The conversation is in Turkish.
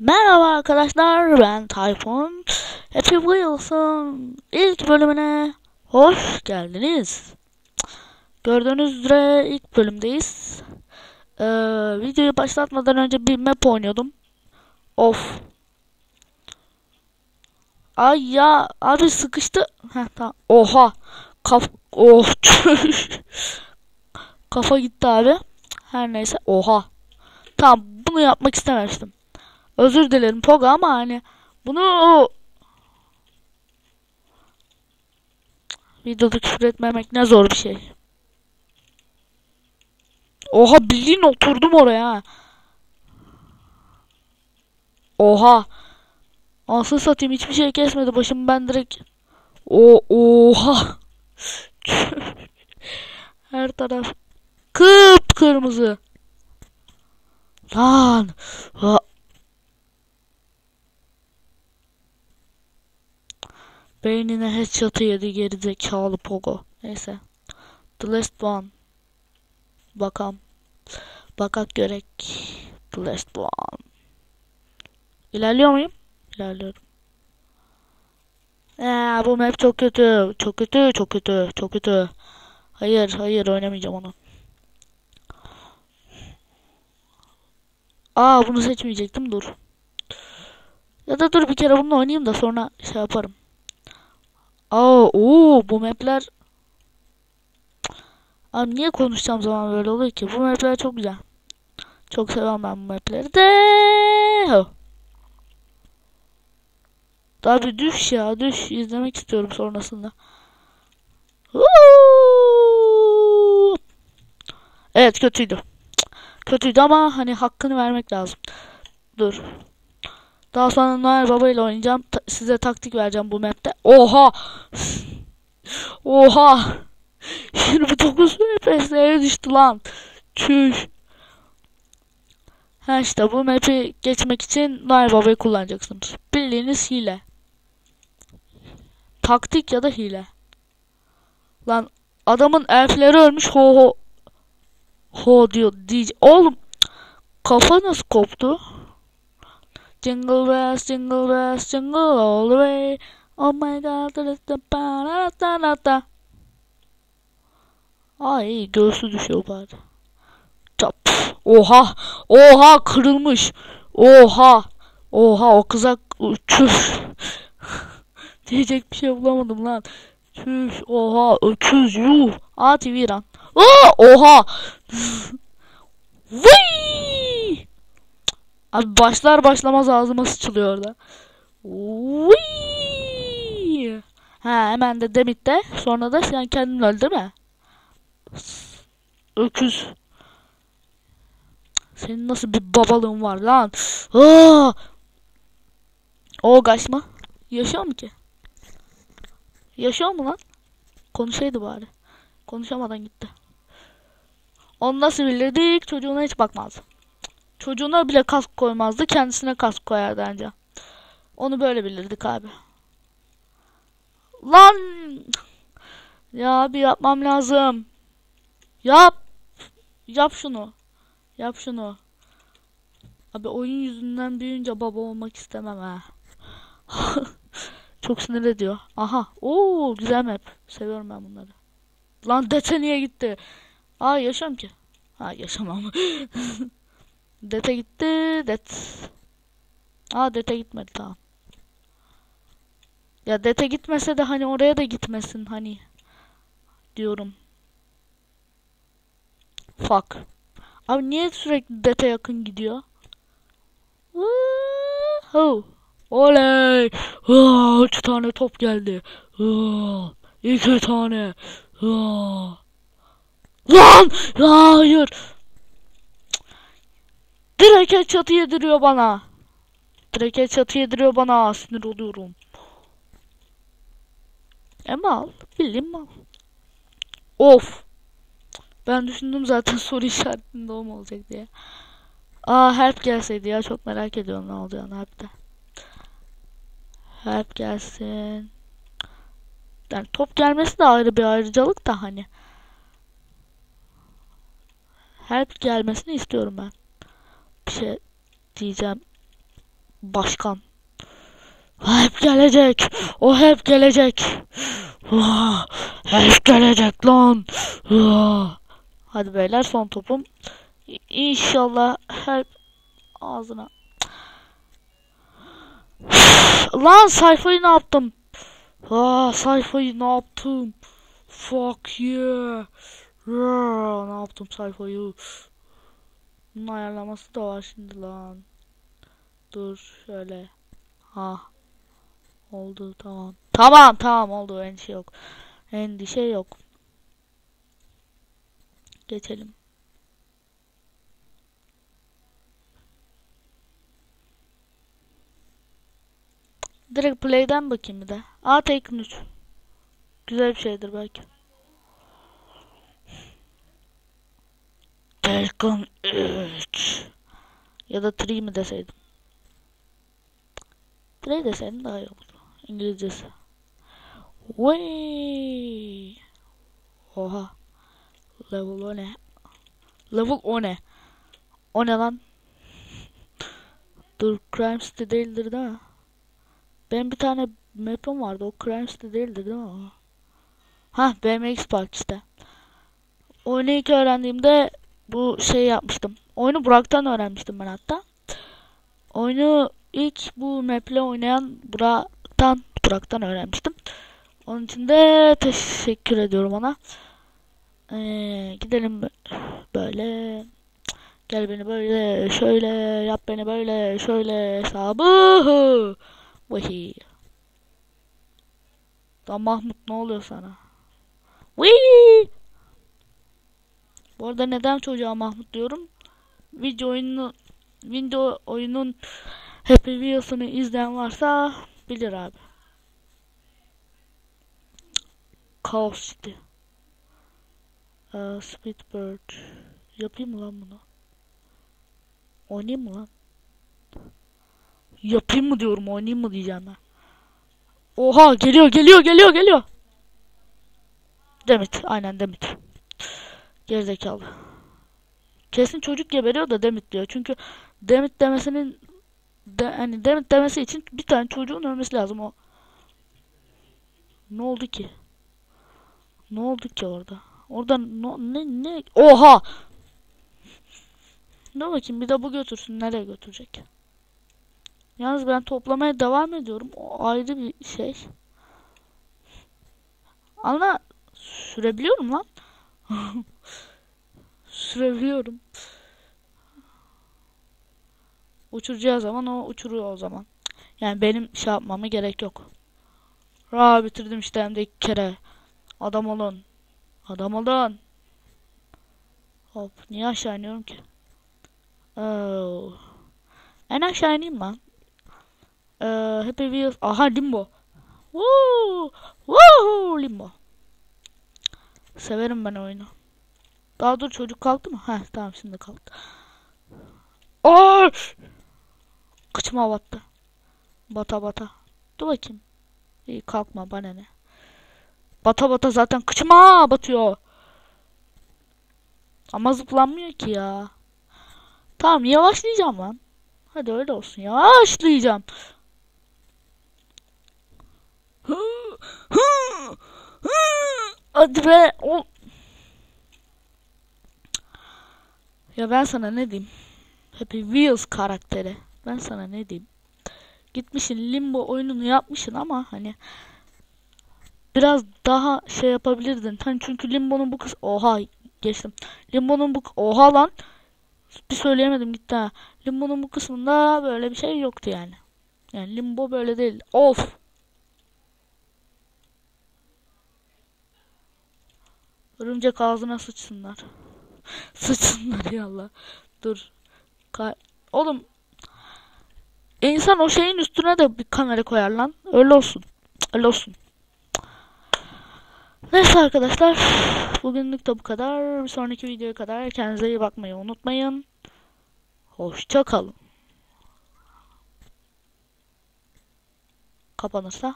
Merhaba arkadaşlar ben Tayfun. Happy Wheels'ın ilk bölümüne hoş geldiniz. Gördüğünüz üzere ilk bölümdeyiz. Ee, videoyu başlatmadan önce bir map oynuyordum. Of. Ay ya abi sıkıştı. Heh, tamam. Oha. Kaf oh. Kafa gitti abi. Her neyse. Oha. Tamam bunu yapmak istememiştim. Özür dilerim Poga ama hani bunu videoda küfür etmemek ne zor bir şey. Oha bildiğin oturdum oraya. Oha. Asıl satayım hiçbir şey kesmedi başım ben direkt. O oha. Her taraf kıp kırmızı. Lan. Ha. Beynine headshot'ı yedi geri zekalı Pogo. Neyse. The last one. Bakam. Bakak görek. The last one. İlerliyor muyum? İlerliyorum. Ee, bu map çok kötü. Çok kötü, çok kötü, çok kötü. Hayır, hayır oynamayacağım onu. Aa bunu seçmeyecektim dur. Ya da dur bir kere bununla oynayayım da sonra şey yaparım. Aa, oo bu mapler Abi niye konuşacağım zaman böyle oluyor ki? Bu mapler çok güzel. Çok seviyorum ben bu mapleri de. Daha düş ya düş izlemek istiyorum sonrasında. Evet kötüydü. Kötüydü ama hani hakkını vermek lazım. Dur. Daha sonra Noel Baba ile oynayacağım. Ta size taktik vereceğim bu map'te. Oha! Oha! 29 FPS'ye düştü lan. Çüş. Ha işte bu map'i geçmek için Noel Baba'yı kullanacaksınız. Bildiğiniz hile. Taktik ya da hile. Lan adamın elfleri ölmüş ho ho. Ho diyor diyece. Oğlum kafa nasıl koptu? Jingle bells, jingle bells, jingle all the way. Oh my god, da da da da da Ay göğsü düşüyor bari. Çap. Oha. Oha kırılmış. Oha. Oha o kızak çüş. Diyecek bir şey bulamadım lan. Çüş. Oha öküz yuh. A TV lan. Aa, oha. Vıy. Abi başlar başlamaz ağzıma sıçılıyor orada. Vıy. Ha hemen de Demit'te. Sonra da sen kendin öl değil mi? Öküz. Senin nasıl bir babalığın var lan? Aa! O kaçma. Yaşıyor mu ki? Yaşıyor mu lan? Konuşaydı bari. Konuşamadan gitti. Onu nasıl bilirdik? Çocuğuna hiç bakmazdı. Çocuğuna bile kask koymazdı. Kendisine kask koyardı anca. Onu böyle bilirdik abi. Lan! Ya abi yapmam lazım. Yap. Yap şunu. Yap şunu. Abi oyun yüzünden büyüyünce baba olmak istemem ha. Çok sinir ediyor. Aha. Oo güzel map. Seviyorum ben bunları. Lan dete niye gitti? Aa yaşam ki. Ha yaşamam. dete gitti. Det. Aa dete gitmedi tamam. Ya dete gitmese de hani oraya da gitmesin hani. Diyorum. Fuck. Abi niye sürekli dete yakın gidiyor? Woohoo. Oley. Üç tane top geldi. Aa, iki tane. Aa. Lan! Hayır. Direkt çatı yediriyor bana. Direkt çatı yediriyor bana. Sinir oluyorum. E mal. Bildiğin mal. Of. Ben düşündüm zaten soru işaretinde o mu olacak diye. Aa help gelseydi ya çok merak ediyorum ne olacağını harbiden. Help gelsin. Yani top gelmesi de ayrı bir ayrıcalık da hani. Help gelmesini istiyorum ben. Şey diyeceğim. başkan. Hep gelecek. O hep gelecek. Hep gelecek lan. Hadi beyler son topum. İnşallah hep ağzına. Lan sayfayı ne yaptım? Aa, sayfayı ne yaptım? Fuck. Yeah, ne yaptım sayfayı? Bunun ayarlaması da var şimdi lan. Dur şöyle. Ha. Oldu tamam. Tamam tamam oldu endişe yok. Endişe yok. Geçelim. Direkt play'den bakayım bir de. Aa Taken 3. Güzel bir şeydir belki. Taken 3. Ya da 3 mi deseydim. 3 deseydim daha iyi olurdu. İngilizcesi. Vay. Oha. Level o ne? Level o ne? O ne lan? Dur Crime City değildir değil mi? Benim bir tane map'im vardı. O Crime City değildir değil mi? Ha BMX Park işte. Oyunu ilk öğrendiğimde bu şey yapmıştım. Oyunu Burak'tan öğrenmiştim ben hatta. Oyunu ilk bu map'le oynayan Burak'tan Burak'tan öğrenmiştim. Onun için de teşekkür ediyorum ona. Ee, gidelim böyle. Gel beni böyle şöyle yap beni böyle şöyle hesabı. Vahiy. Lan Mahmut ne oluyor sana? Wii! Bu arada neden çocuğa Mahmut diyorum? Video oyunu video oyunun Happy Wheels'ını izleyen varsa bilir abi. Chaos City. Ee, Speedbird. Yapayım mı lan bunu? Oynayayım mı lan? Yapayım mı diyorum oynayayım mı diyeceğim ben. Oha geliyor geliyor geliyor geliyor. Demit aynen Demit. Gerizekalı. Kesin çocuk geberiyor da Demit diyor. Çünkü Demit demesinin de, hani Demit demesi için bir tane çocuğun ölmesi lazım o. Ne oldu ki? Ne oldu ki orada? Orada no, ne ne? Oha! Ne bakayım bir de bu götürsün. Nereye götürecek? Yalnız ben toplamaya devam ediyorum. O ayrı bir şey. Ama sürebiliyorum lan. Sürebiliyorum. Uçuracağı zaman o uçuruyor o zaman. Yani benim şey yapmama gerek yok. Ra bitirdim işte hem de iki kere. Adam olun. Adam olun. Hop niye aşağı iniyorum ki? Oh. En aşağı ineyim lan. Ee, Happy Wheels. Aha Limbo. Woo! Woo! Limbo. Severim ben oyunu. Daha dur çocuk kalktı mı? Heh tamam şimdi kalktı. Aa! Kıçıma battı. Bata bata. Dur bakayım. İyi kalkma bana ne. Bata bata zaten kıçıma batıyor. Ama zıplanmıyor ki ya. Tamam yavaşlayacağım lan. Hadi öyle olsun yavaşlayacağım. Hadi be. O... Ya ben sana ne diyeyim? Happy Wheels karakteri. Ben sana ne diyeyim? Gitmişsin Limbo oyununu yapmışsın ama hani biraz daha şey yapabilirdin. Hani çünkü Limbo'nun bu kız oha geçtim. Limbo'nun bu oha lan bir söyleyemedim gitti ha. Limbo'nun bu kısmında böyle bir şey yoktu yani. Yani Limbo böyle değil. Of. Örümcek ağzına sıçsınlar. sıçsınlar ya Allah. Dur. Ka Oğlum. İnsan o şeyin üstüne de bir kamera koyar lan. Öyle olsun. Öyle olsun. Neyse arkadaşlar. Bugünlük de bu kadar. Bir sonraki videoya kadar kendinize iyi bakmayı unutmayın. Hoşça kalın. Kapanırsa